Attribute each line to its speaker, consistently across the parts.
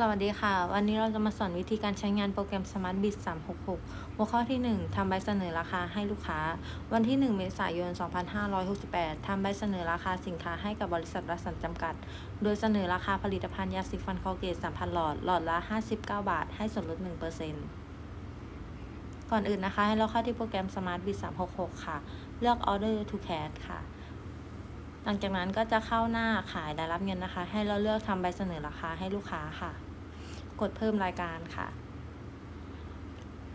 Speaker 1: สวัสดีค่ะ วันนี้เราจะมาสอนวิธีการใช้งานโปรแกรม Smart Bid 366 หัวข้อที่ 1ทำใบเสนอราคาให้ลูกค้า วันที่ 1 เมษายน 2568ทำใบเสนอราคาสินค้าให้กับบริษัทรัสันจำกัด โดยเสนอราคาผลิตภัณฑ์ยาสีฟันคอเกต 3,000 หลอด หลอดละ 59 บาท ให้ส่วนลด 1%ก่อนอื่นนะคะ ให้เราเข้าที่โปรแกรม Smart Bid 366 ค่ะ เลือก Order to Cash ค่ะ หลังจากนั้นก็จะเข้าหน้าขายและรับเงินนะคะ ให้เราเลือกทำใบเสนอราคาให้ลูกค้าค่ะ กดเพิ่มรายการค่ะ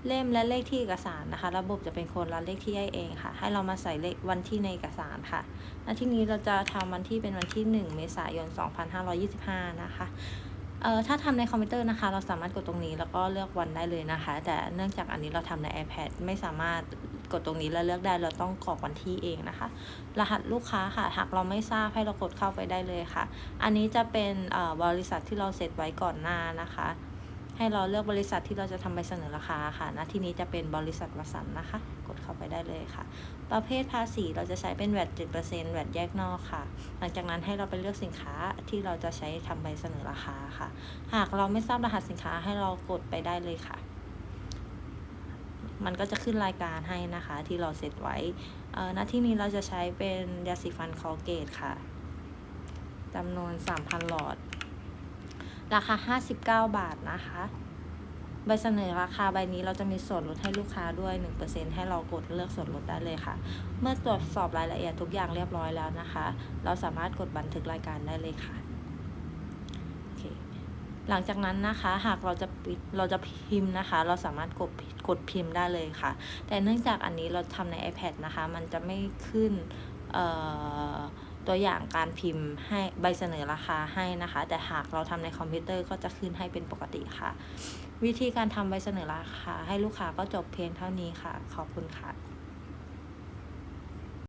Speaker 1: เล่มและเลขที่เอกสารนะคะ ระบบจะเป็นคนรันเลขที่ให้เองค่ะ ให้เรามาใส่เลขวันที่ในเอกสารค่ะณที่นี้เราจะทำวันที่เป็นวันที่ 1 เมษายน 2525 นะคะเอ่อถ้าทำในคอมพิวเตอร์นะคะ เราสามารถกดตรงนี้แล้วก็เลือกวันได้เลยนะคะ แต่เนื่องจากอันนี้เราทำใน iPad ไม่สามารถ กดตรงนี้แล้วเลือกได้เราต้องกรอกวันที่เองนะคะ รหัสลูกค้าค่ะ หากเราไม่ทราบให้เรากดเข้าไปได้เลยค่ะ อันนี้จะเป็นบริษัทที่เราเซตไว้ก่อนหน้านะคะ ให้เราเลือกบริษัทที่เราจะทำใบเสนอราคาค่ะณที่นี้จะเป็นบริษัทวสันนะคะ กดเข้าไปได้เลยค่ะ ประเภทภาษีเราจะใช้เป็นแวด7%แวดแยกนอกค่ะ หลังจากนั้นให้เราไปเลือกสินค้าที่เราจะใช้ทำใบเสนอราคาค่ะ หากเราไม่ทราบรหัสสินค้าให้เรากดไปได้เลยค่ะ มันก็จะขึ้นรายการให้นะคะที่เราเซตไว้ณที่นี้เราจะใช้เป็นยาสีฟันคอเกตค่ะจำนวน 3,000 หลอด ราคา 59 บาทนะคะ ใบเสนอราคาใบนี้เราจะมีส่วนลดให้ลูกค้าด้วย 1%ให้เรากดเลือกส่วนลดได้เลยค่ะ เมื่อตรวจสอบรายละเอียดทุกอย่างเรียบร้อยแล้วนะคะ เราสามารถกดบันทึกรายการได้เลยค่ะ หลังจากนั้นนะคะหากเราจะปิดเราจะพิมพ์นะคะ เราสามารถกดกดพิมพ์ได้เลยค่ะ แต่เนื่องจากอันนี้เราทำใน iPad นะคะ มันจะไม่ขึ้นตัวอย่างการพิมพ์ให้ใบเสนอราคาให้นะคะ แต่หากเราทำในคอมพิวเตอร์ก็จะขึ้นให้เป็นปกติค่ะ วิธีการทำใบเสนอราคาให้ลูกค้าก็จบเพียงเท่านี้ค่ะ ขอบคุณค่ะ